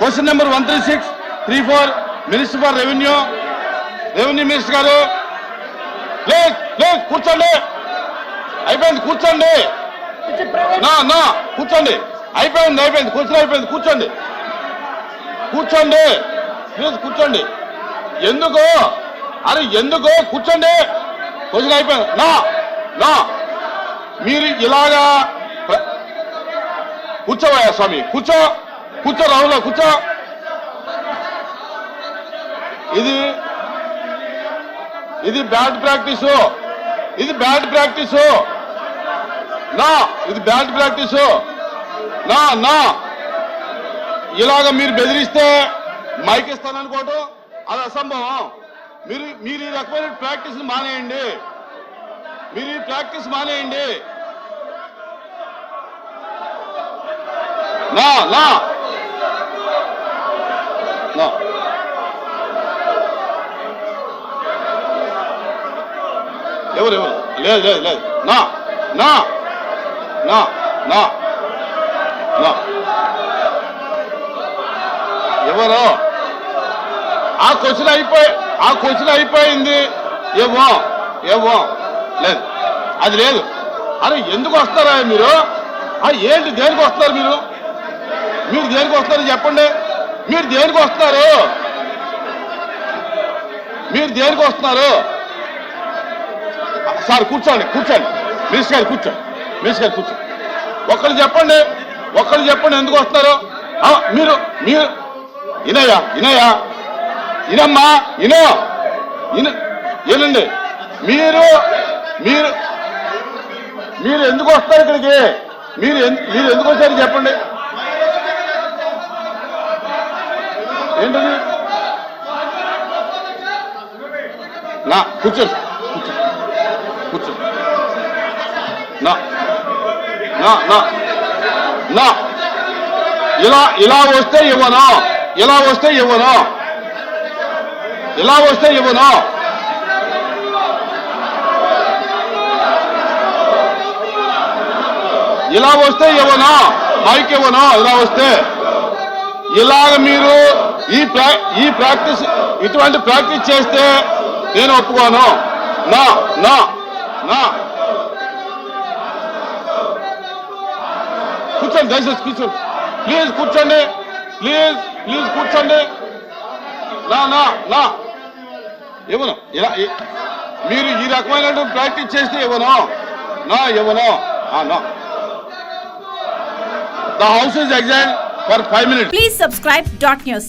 Question number one three six three four minister for revenue. Revenue minister గారు. లేదు కూర్చోండి. అయిపోయింది కూర్చోండి. నా నా కూర్చోండి. అయిపోయింది అయిపోయింది కూర్చొని అయిపోయింది కూర్చోండి. కూర్చోండి. ప్లీజ్ కూర్చోండి. ఎందుకు? అరే ఎందుకు? కూర్చోండి. క్వశ్చన్ అయిపోయింది. నా నా. మీరు ఇలాగా ప్ర- స్వామి కూర్చో. కూర్చో రాహుల్ కూర్చో. ఇది ఇది బ్యాడ్ ప్రాక్టీస్. ఇది బ్యాడ్ ప్రాక్టీస్. నా ఇది బ్యాడ్ ప్రాక్టీస్. నా నా. ఇలాగ మీరు బెదిరిస్తే మైక్ ఇస్తాననుకోవటం అది అసంభవం. మీరు మీరు ఈ రకమైన ప్రాక్టీస్ మానేయండి. మీరు ఈ ప్రాక్టీస్ మానేయండి. నా నా. నా ఎవరు ఎవరు? లేదు లేదు లేదు. నా నా నా నా నా. ఎవరు? ఆ క్వశ్చన్ అయిపోయి ఆ క్వశ్చన్ అయిపోయింది. ఏమో ఏమో. లేదు. అది లేదు. అరే ఎందుకు వస్తారా మీరు? ఆ ఏంటి దేనికి వస్తారు మీరు? మీరు దేనికి వస్తారు చెప్పండి. మీరు దేనికి వస్తున్నారు? మీరు దేనికి వస్తున్నారు? సార్ కూర్చోండి కూర్చోండి. మినిస్టర్ గారు కూర్చోండి. మినిస్టర్ గారు కూర్చోండి. ఒక్కరు చెప్పండి ఒకరు చెప్పండి ఎందుకు వస్తున్నారు? మీరు మీరు ఇనయ్యా ఇనయ్యా ఇనమ్మా ఇనో ఇన ఏనండి మీరు మీరు మీరు ఎందుకు వస్తారు ఇక్కడికి? మీరు ఎందు- మీరు ఎందుకు వచ్చారు చెప్పండి? ఏంటది? నా కూర్చోండి కూర్చో కూర్చో. నా నా నా నా. ఇలా ఇలా వస్తే ఇవ్వను? ఇలా వస్తే ఇవ్వను? ఇలా వస్తే ఇవ్వను? ఇలా వస్తే ఇవ్వను? మైక్ ఇవ్వను? ఇలా వస్తే. ఇలాగ మీరు ఈ ప్రా ఈ ప్రాక్టీస్ ఇటువంటి ప్రాక్టీస్ చేస్తే నేను ఒప్పుకోను. నా నా నా. కూర్చోండి దయచేసి కూర్చోండి ప్లీజ్ కూర్చోండి ప్లీజ్ ప్లీజ్ కూర్చోండి. నా నా నా. ఇవ్వను. ఇలా మీరు ఈ రకమైన ప్రాక్టీస్ చేస్తే ఇవ్వను. నా ఇవ్వను. నా. The house is exam for five minutes. Please subscribe dot news.